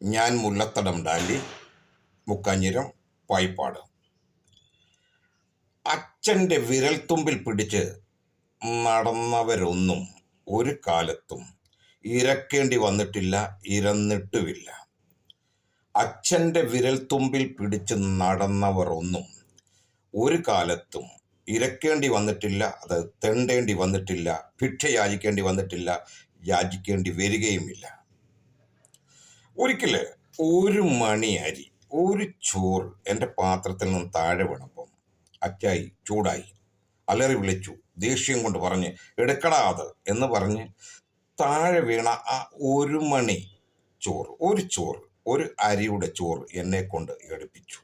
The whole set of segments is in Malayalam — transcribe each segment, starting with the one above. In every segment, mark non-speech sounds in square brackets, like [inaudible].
ഞാൻ മുല്ലത്തടം ഡാലി മുക്കാഞ്ഞിരം പായിപ്പാട് അച്ഛന്റെ വിരൽത്തുമ്പിൽ പിടിച്ച് നടന്നവരൊന്നും ഒരു കാലത്തും ഇരക്കേണ്ടി വന്നിട്ടില്ല ഇരന്നിട്ടുമില്ല. അച്ഛന്റെ വിരൽത്തുമ്പിൽ പിടിച്ച് നടന്നവർ ഒന്നും ഒരു കാലത്തും ഇരക്കേണ്ടി വന്നിട്ടില്ല അത് തെണ്ടേണ്ടി വന്നിട്ടില്ല ഭിക്ഷ യാചിക്കേണ്ടി വന്നിട്ടില്ല യാചിക്കേണ്ടി വരികയുമില്ല. ഒരിക്കൽ ഒരു മണി അരി ഒരു ചോറ് എന്റെ പാത്രത്തിൽ നിന്ന് താഴെ വീണപ്പം അച്ചായി ചൂടായി. അലറി വിളിച്ചു ദേഷ്യം കൊണ്ട് പറഞ്ഞ് എടുക്കടാ അത് എന്ന് പറഞ്ഞ് താഴെ വീണ ആ ഒരു മണി ചോറ് ഒരു ചോറ് ഒരു അരിയുടെ ചോറ് എന്നെ കൊണ്ട് എടുപ്പിച്ചു.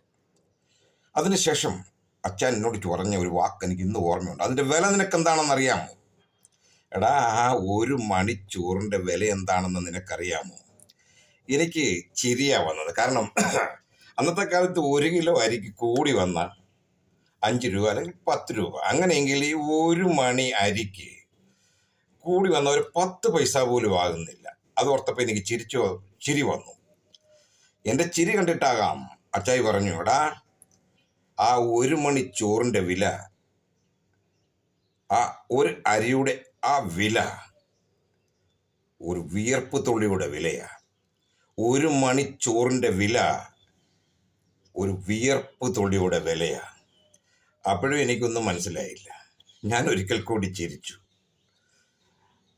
അതിനുശേഷം അച്ഛൻ എന്നോട് പറഞ്ഞ ഒരു വാക്ക് എനിക്ക് ഇന്ന് ഓർമ്മയുണ്ട്. അതിന്റെ വില നിനക്ക് എന്താണെന്ന് അറിയാമോ? എടാ ആ ഒരു മണിച്ചോറിന്റെ വില എന്താണെന്ന് നിനക്കറിയാമോ? എനിക്ക് ചിരിയാ വന്നത്. കാരണം [clears throat] അന്നത്തെ കാലത്ത് ഒരു കിലോ അരിക്ക് കൂടി വന്ന അഞ്ച് രൂപ അല്ലെങ്കിൽ പത്ത് രൂപ. അങ്ങനെയെങ്കിൽ ഈ ഒരു മണി അരിക്ക് കൂടി വന്ന ഒരു പത്ത് പൈസ പോലും ആകുന്നില്ല. അത് ഓർത്തപ്പോൾ എനിക്ക് ചിരിച്ചു ചിരി വന്നു. എന്റെ ചിരി കണ്ടിട്ടാകാം അച്ചായി പറഞ്ഞു എടാ ആ ഒരു മണി ചോറിന്റെ വില ആ ഒരു അരിയുടെ ആ വില ഒരു വിയർപ്പ് തുള്ളിയുടെ വിലയാ. ഒരു മണിച്ചോറിന്റെ വില ഒരു വിയർപ്പ് തുള്ളിയുടെ വിലയാണ് അപ്പോഴും എനിക്കൊന്നും മനസ്സിലായില്ല. ഞാൻ ഒരിക്കൽ കൂടി ചിരിച്ചു.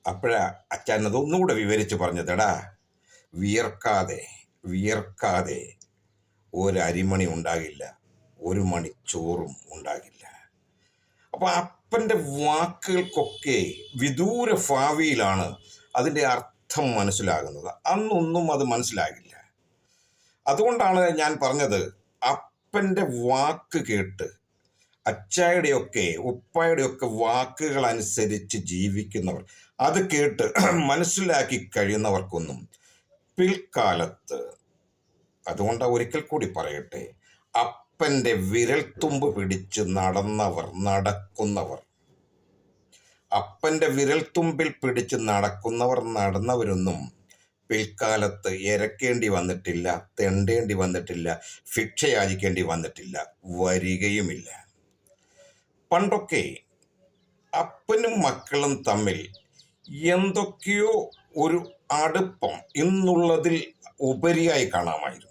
അപ്പോഴാ അച്ഛൻ അതൊന്നുകൂടെ വിവരിച്ച് പറഞ്ഞതെടാ. വിയർക്കാതെ വിയർക്കാതെ ഒരരിമണി ഉണ്ടാകില്ല. ഒരു മണിച്ചോറും ചോറും ഉണ്ടാകില്ല. അപ്പോൾ അപ്പന്റെ വാക്കുകൾക്കൊക്കെ വിദൂര ഭാവിയിലാണ് അതിന്റെ അർത്ഥം മനസ്സിലാകുന്നത്. അന്നൊന്നും അത് മനസ്സിലാകില്ല അതുകൊണ്ടാണ് ഞാൻ പറഞ്ഞത് അപ്പന്റെ വാക്ക് കേട്ട് അച്ചായുടെയൊക്കെ ഉപ്പായുടെയൊക്കെ വാക്കുകൾ അനുസരിച്ച് ജീവിക്കുന്നവർ അത് കേട്ട് [clears throat] മനസ്സിലാക്കി കഴിയുന്നവർക്കൊന്നും പിൽക്കാലത്ത് അതുകൊണ്ട് ഒരിക്കൽ കൂടി പറയട്ടെ അപ്പന്റെ വിരൽത്തുമ്പ് പിടിച്ച് നടന്നവർ നടക്കുന്നവർ അപ്പന്റെ വിരൽത്തുമ്പിൽ പിടിച്ച് നടക്കുന്നവർ നടന്നവരൊന്നും പിൽക്കാലത്ത് ഇരക്കേണ്ടി വന്നിട്ടില്ല തെണ്ടേണ്ടി വന്നിട്ടില്ല ഭിക്ഷയാചിക്കേണ്ടി വന്നിട്ടില്ല വരികയുമില്ല. പണ്ടൊക്കെ അപ്പനും മക്കളും തമ്മിൽ എന്തൊക്കെയോ ഒരു അടുപ്പം ഇന്നുള്ളതിൽ ഉപരിയായി കാണാമായിരുന്നു.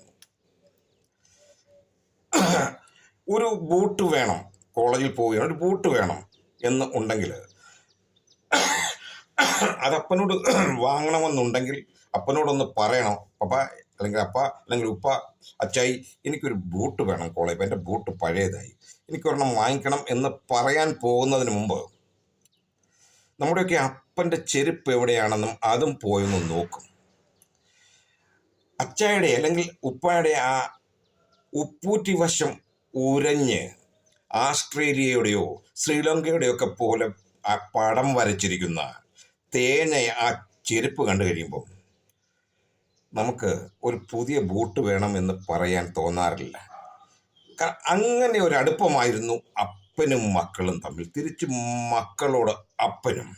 ഒരു ബൂട്ട് വേണം കോളേജിൽ പോവുകയാണ് ഒരു ബൂട്ട് വേണം എന്ന് ഉണ്ടെങ്കിൽ അത് അപ്പനോട് വാങ്ങണമെന്നുണ്ടെങ്കിൽ അപ്പനോടൊന്ന് പറയണം. പപ്പ അല്ലെങ്കിൽ അപ്പ അല്ലെങ്കിൽ ഉപ്പ അച്ചായി എനിക്കൊരു ബൂട്ട് വേണം കോളേജ് എന്റെ ബൂട്ട് പഴയതായി. എനിക്കൊരെണ്ണം വാങ്ങിക്കണം എന്ന് പറയാൻ പോകുന്നതിന് മുമ്പ് നമ്മുടെയൊക്കെ അപ്പന്റെ ചെരുപ്പ് എവിടെയാണെന്നും അതും പോയൊന്ന് നോക്കും. അച്ചായുടെ അല്ലെങ്കിൽ ഉപ്പായുടെ ആ ഉപ്പൂറ്റി വശം ഉരഞ്ഞ് ആസ്ട്രേലിയയുടെയോ ശ്രീലങ്കയുടെയോ ഒക്കെ പോലെ ആ പടം വരച്ചിരിക്കുന്ന തേങ്ങ ആ ചെരുപ്പ് കണ്ടു കഴിയുമ്പോൾ നമുക്ക് ഒരു പുതിയ ബൂട്ട് വേണം എന്ന് പറയാൻ തോന്നാറില്ല. അങ്ങനെ ഒരു അടുപ്പമായിരുന്നു അപ്പനും മക്കളും തമ്മിൽ. തിരിച്ച് മക്കളോട് അപ്പനും.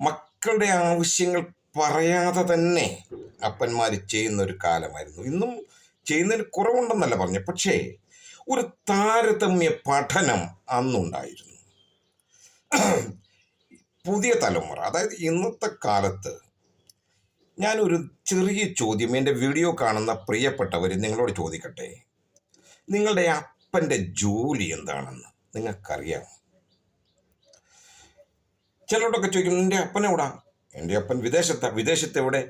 മക്കളുടെ ആവശ്യങ്ങൾ പറയാതെ തന്നെ അപ്പന്മാർ ചെയ്യുന്ന ഒരു കാലമായിരുന്നു. ഇന്നും ചെയ്യുന്നതിന് കുറവുണ്ടെന്നല്ല പറഞ്ഞു. പക്ഷേ ഒരു താരതമ്യ പഠനം അന്നുണ്ടായിരുന്നു. പുതിയ തലമുറ അതായത് ഇന്നത്തെ കാലത്ത് ഞാനൊരു ചെറിയ ചോദ്യം എന്റെ വീഡിയോ കാണുന്ന പ്രിയപ്പെട്ടവർ നിങ്ങളോട് ചോദിക്കട്ടെ? നിങ്ങളുടെ അപ്പന്റെ ജോലി എന്താണെന്ന് നിങ്ങൾക്കറിയാം? ചിലരോടൊക്കെ ചോദിക്കും എന്റെ അപ്പൻ എവിടാ? എന്റെ അപ്പൻ വിദേശത്താ വിദേശത്ത് എവിടെ?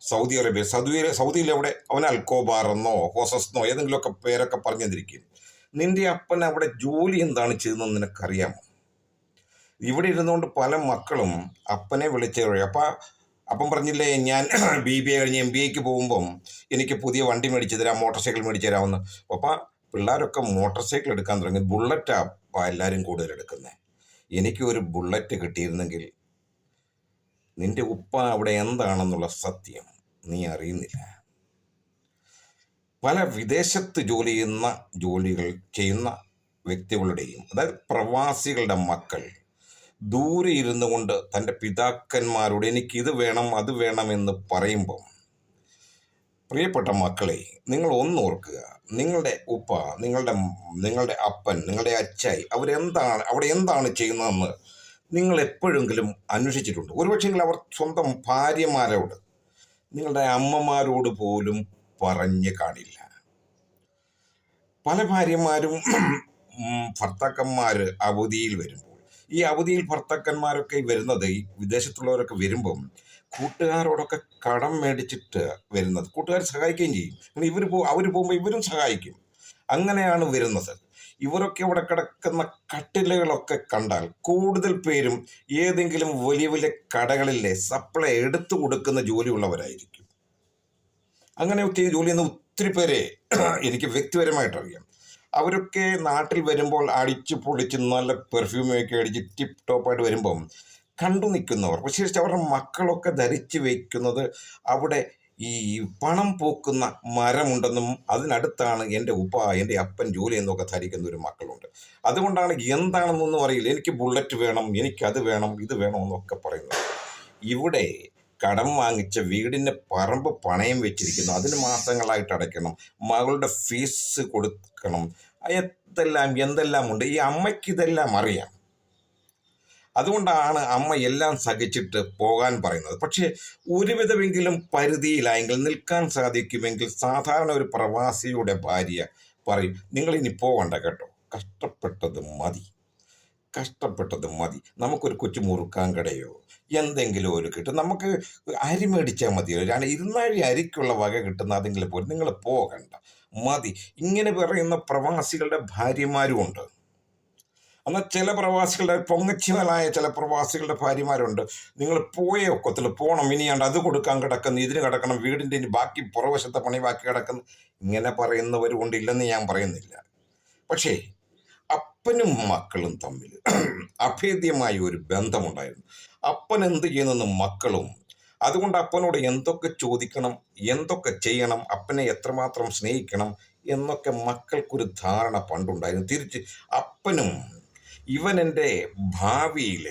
സൗദി അറേബ്യ സൗദി സൗദിയിൽ എവിടെ? അവൻ അൽക്കോബാർ എന്നോ ഹോസസ്നോ ഏതെങ്കിലുമൊക്കെ പേരൊക്കെ പറഞ്ഞു തന്നിരിക്കും നിന്റെ അപ്പൻ അവിടെ ജോലി എന്താണ് ചെയ്യുന്നതെന്ന് നിനക്കറിയാമോ? ഇവിടെ ഇരുന്നുകൊണ്ട് പല മക്കളും അപ്പനെ വിളിച്ച് അപ്പ അപ്പം പറഞ്ഞില്ലേ ഞാൻ [clears throat] ബി ബി എ കഴിഞ്ഞ് എം ബി എക്ക് പോകുമ്പം എനിക്ക് പുതിയ വണ്ടി മേടിച്ച് തരാം മോട്ടോർ സൈക്കിൾ മേടിച്ച് തരാമെന്ന്. അപ്പ പിള്ളേരൊക്കെ മോട്ടോർ സൈക്കിൾ എടുക്കാൻ തുടങ്ങി. ബുള്ളറ്റാ എല്ലാവരും കൂടുതൽ എടുക്കുന്നത് എനിക്ക് ഒരു ബുള്ളറ്റ് കിട്ടിയിരുന്നെങ്കിൽ നിന്റെ ഉപ്പ അവിടെ എന്താണെന്നുള്ള സത്യം നീ അറിയുന്നില്ല. പല വിദേശത്ത് ജോലി ചെയ്യുന്ന ജോലികൾ ചെയ്യുന്ന വ്യക്തികളുടെയും അതായത് പ്രവാസികളുടെ മക്കൾ ദൂരെ ഇരുന്നു കൊണ്ട് തന്റെ പിതാക്കന്മാരോട് ഇത് വേണം അത് വേണം എന്ന് പറയുമ്പം പ്രിയപ്പെട്ട മക്കളെ നിങ്ങൾ ഒന്നോർക്കുക നിങ്ങളുടെ ഉപ്പ നിങ്ങളുടെ നിങ്ങളുടെ അപ്പൻ നിങ്ങളുടെ അച്ചായി അവരെന്താണ് അവിടെ എന്താണ് ചെയ്യുന്നതെന്ന് നിങ്ങൾ എപ്പോഴെങ്കിലും അന്വേഷിച്ചിട്ടുണ്ട്. ഒരുപക്ഷെങ്കിൽ അവർ സ്വന്തം ഭാര്യമാരോട് നിങ്ങളുടെ അമ്മമാരോട് പോലും പറഞ്ഞ് കാണില്ല. പല ഭാര്യമാരും ഭർത്താക്കന്മാർ അവധിയിൽ വരുമ്പോൾ ഈ അവധിയിൽ ഭർത്താക്കന്മാരൊക്കെ വരുന്നത് ഈ വിദേശത്തുള്ളവരൊക്കെ വരുമ്പം കൂട്ടുകാരോടൊക്കെ കടം മേടിച്ചിട്ട് വരുന്നത് കൂട്ടുകാർ സഹായിക്കുകയും ചെയ്യും. ഇവർ പോ അവർ പോകുമ്പോൾ ഇവരും സഹായിക്കും. അങ്ങനെയാണ് വരുന്നത്. ഇവരൊക്കെ ഇവിടെ കിടക്കുന്ന കട്ടിലുകളൊക്കെ കണ്ടാൽ കൂടുതൽ പേരും ഏതെങ്കിലും വലിയ വലിയ കടകളിലെ സപ്ലൈ എടുത്തു കൊടുക്കുന്ന ജോലിയുള്ളവരായിരിക്കും. അങ്ങനെ ഒത്തിരി ജോലി ചെയ്യുന്ന ഒത്തിരി പേരെ എനിക്ക് വ്യക്തിപരമായിട്ട് അറിയാം അവരൊക്കെ നാട്ടിൽ വരുമ്പോൾ അടിച്ച് പൊളിച്ച് നല്ല പെർഫ്യൂമൊക്കെ അടിച്ച് ടിപ്പ് ടോപ്പായിട്ട് വരുമ്പം കണ്ടു നിൽക്കുന്നവർ പക്ഷേ അവരുടെ മക്കളൊക്കെ ധരിച്ചു വയ്ക്കുന്നത് അവിടെ ഈ പണം പൂക്കുന്ന മരമുണ്ടെന്നും അതിനടുത്താണ് എന്റെ ഉപ്പ എന്റെ അപ്പൻ ജോലി എന്നൊക്കെ ധരിക്കുന്ന ഒരു മക്കളുണ്ട്. അതുകൊണ്ടാണ് എന്താണെന്നൊന്നും അറിയില്ല. എനിക്ക് ബുള്ളറ്റ് വേണം എനിക്കത് വേണം ഇത് വേണം എന്നൊക്കെ പറയുന്നത്. ഇവിടെ കടം വാങ്ങിച്ച വീടിന്റെ പറമ്പ് പണയം വെച്ചിരിക്കുന്നു. അതിന് മാസങ്ങളായിട്ട് അടയ്ക്കണം. മകളുടെ ഫീസ് കൊടുക്കണം. എന്തെല്ലാം എന്തെല്ലാം ഉണ്ട്? ഈ അമ്മയ്ക്ക് ഇതെല്ലാം അറിയാം. അതുകൊണ്ടാണ് അമ്മ എല്ലാം സഹിച്ചിട്ട് പോകാൻ പറയുന്നത്. പക്ഷേ ഒരുവിധമെങ്കിലും പരിധിയിലായെങ്കിൽ നിൽക്കാൻ സാധിക്കുമെങ്കിൽ സാധാരണ ഒരു പ്രവാസിയുടെ ഭാര്യ പറയും നിങ്ങൾ ഇനി പോകണ്ട കേട്ടോ. കഷ്ടപ്പെട്ടത് മതി. കഷ്ടപ്പെട്ടത് മതി. നമുക്കൊരു കൊച്ചു മുറുക്കാൻ കടയോ? എന്തെങ്കിലും ഒരു കിട്ടും. നമുക്ക് അരി മേടിച്ചാൽ മതിയോ ഞാൻ ഇരുന്നാഴി അരിക്കുള്ള വക കിട്ടുന്ന അതെങ്കിലും പോലും നിങ്ങൾ പോകണ്ട. മതി. ഇങ്ങനെ പറയുന്ന പ്രവാസികളുടെ ഭാര്യമാരും ഉണ്ട്. എന്നാൽ ചില പ്രവാസികളുടെ പൊങ്ങച്ചിമലായ ചില പ്രവാസികളുടെ ഭാര്യമാരുണ്ട്. നിങ്ങൾ പോയ ഒക്കത്തിൽ പോകണം ഇനിയാണ്ട് അത് കൊടുക്കാൻ കിടക്കുന്നു. ഇതിന് കിടക്കണം. വീടിന്റെ ഇനി ബാക്കി പുറവശത്തെ പണി ബാക്കി കിടക്കുന്നു. ഇങ്ങനെ പറയുന്നവരുണ്ട് ഇല്ലെന്ന് ഞാൻ പറയുന്നില്ല. പക്ഷേ അപ്പനും മക്കളും തമ്മിൽ. അഭേദ്യമായ ഒരു ബന്ധമുണ്ടായിരുന്നു. അപ്പൻ എന്ത് ചെയ്യുന്നെന്ന് മക്കളും അതുകൊണ്ട് അപ്പനോട് എന്തൊക്കെ ചോദിക്കണം എന്തൊക്കെ ചെയ്യണം അപ്പനെ എത്രമാത്രം സ്നേഹിക്കണം എന്നൊക്കെ മക്കൾക്കൊരു ധാരണ പണ്ടുണ്ടായിരുന്നു. തിരിച്ച് അപ്പനും ഇവൻ എന്റെ ഭാവിയിൽ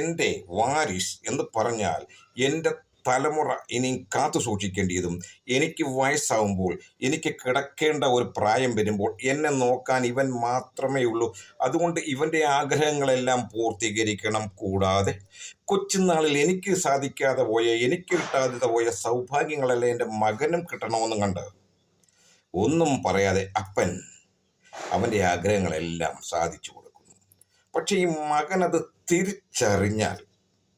എന്റെ വാരിസ് എന്ന് പറഞ്ഞാൽ എന്റെ തലമുറ ഇനിയും കാത്തു സൂക്ഷിക്കേണ്ടിയതും എനിക്ക് വയസ്സാവുമ്പോൾ എനിക്ക് കിടക്കേണ്ട ഒരു പ്രായം വരുമ്പോൾ എന്നെ നോക്കാൻ ഇവൻ മാത്രമേ ഉള്ളൂ അതുകൊണ്ട് ഇവന്റെ ആഗ്രഹങ്ങളെല്ലാം പൂർത്തീകരിക്കണം കൂടാതെ കൊച്ചുനാളിൽ എനിക്ക് സാധിക്കാതെ പോയ എനിക്ക് കിട്ടാതെ പോയ സൗഭാഗ്യങ്ങളെല്ലാം എന്റെ മകനും കിട്ടണമെന്നും കണ്ട് ഒന്നും പറയാതെ അപ്പൻ അവന്റെ ആഗ്രഹങ്ങളെല്ലാം സാധിച്ചു കൊടുക്കുന്നു. പക്ഷേ ഈ മകനത് തിരിച്ചറിഞ്ഞാൽ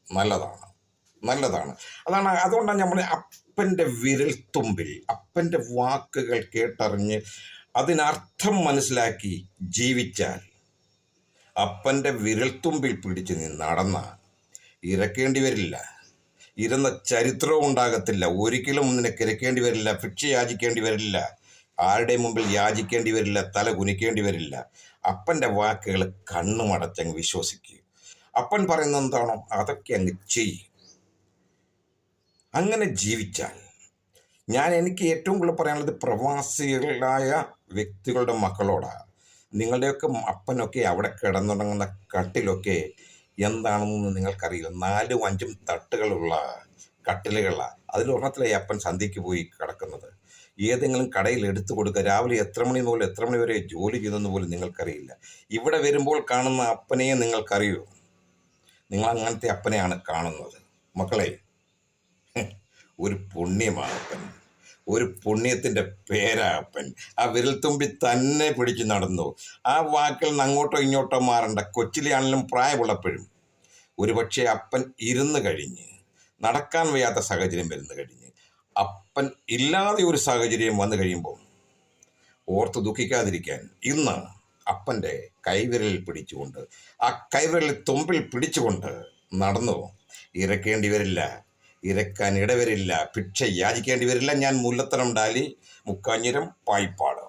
നല്ലതാണ്. നല്ലതാണ്. അതാണ് അതുകൊണ്ടാണ് നമ്മൾ അപ്പന്റെ വിരൽത്തുമ്പിൽ അപ്പന്റെ വാക്കുകൾ കേട്ടറിഞ്ഞ് അതിനർത്ഥം മനസ്സിലാക്കി ജീവിച്ചാൽ അപ്പന്റെ വിരൽത്തുമ്പിൽ പിടിച്ച് നീ നടന്ന ഇരക്കേണ്ടി വരില്ല. ഇരുന്ന ചരിത്രവും ഉണ്ടാകത്തില്ല. ഒരിക്കലും നിനക്ക് ഇരക്കേണ്ടി വരില്ല ഭിക്ഷ യാചിക്കേണ്ടി വരില്ല ആരുടെ മുമ്പിൽ യാചിക്കേണ്ടി വരില്ല തല കുനിക്കേണ്ടി വരില്ല. അപ്പന്റെ വാക്കുകൾ കണ്ണുമടച്ചങ്ങ് വിശ്വസിക്കുക അപ്പൻ പറയുന്നത് എന്താണോ അതൊക്കെ അങ്ങ് ചെയ്യും. അങ്ങനെ ജീവിച്ചാൽ ഞാൻ എനിക്ക് ഏറ്റവും കൂടുതൽ പറയാനുള്ളത് പ്രവാസികളായ വ്യക്തികളുടെ മക്കളോടാണ് നിങ്ങളുടെയൊക്കെ അപ്പനൊക്കെ അവിടെ കിടന്നുടങ്ങുന്ന കട്ടിലൊക്കെ എന്താണെന്ന് നിങ്ങൾക്കറിയില്ല. നാലും അഞ്ചും തട്ടുകളുള്ള കട്ടിലുകളാണ് അതിലൊരെണ്ണത്തിലായി അപ്പൻ സന്ധ്യയ്ക്ക് പോയി കിടക്കുന്നത്. ഏതെങ്കിലും കടയിൽ എടുത്തു കൊടുക്കുക. രാവിലെ എത്ര മണി മുതൽ എത്ര മണി വരെ ജോലി ചെയ്തെന്ന് പോലും നിങ്ങൾക്കറിയില്ല. ഇവിടെ വരുമ്പോൾ കാണുന്ന അപ്പനെയെ നിങ്ങൾക്കറിയോ? നിങ്ങൾ അങ്ങനത്തെ അപ്പനെയാണ് കാണുന്നത്. മക്കളെ ഒരു പുണ്യമാപ്പൻ ഒരു പുണ്യത്തിന്റെ പേരാപ്പൻ. ആ വിരൽത്തുമ്പി തന്നെ പിടിച്ച് നടന്നു. ആ വാക്കിൽ നിന്ന് അങ്ങോട്ടോ ഇങ്ങോട്ടോ മാറണ്ട. കൊച്ചിലെയാണെങ്കിലും പ്രായമുള്ളപ്പോഴും. ഒരുപക്ഷെ അപ്പൻ ഇരുന്ന് കഴിഞ്ഞ് നടക്കാൻ വയ്യാത്ത സാഹചര്യം വരുന്നു കഴിഞ്ഞ്. അപ്പൻ ഇല്ലാതെ ഒരു സാഹചര്യം വന്നു കഴിയുമ്പോൾ ഓർത്ത് ദുഃഖിക്കാതിരിക്കാൻ ഇന്ന് അപ്പന്റെ കൈവിരലിൽ പിടിച്ചുകൊണ്ട് ആ കൈവിരലിൽ തുമ്പിൽ പിടിച്ചുകൊണ്ട് നടന്നു. ഇരക്കേണ്ടി വരില്ല. ഇരക്കാൻ ഇടവരില്ല. ഭിക്ഷ യാചിക്കേണ്ടി വരില്ല. ഞാൻ മുല്ലത്തരം ഡാലി മുക്കാഞ്ഞിരം പായിപ്പാട്.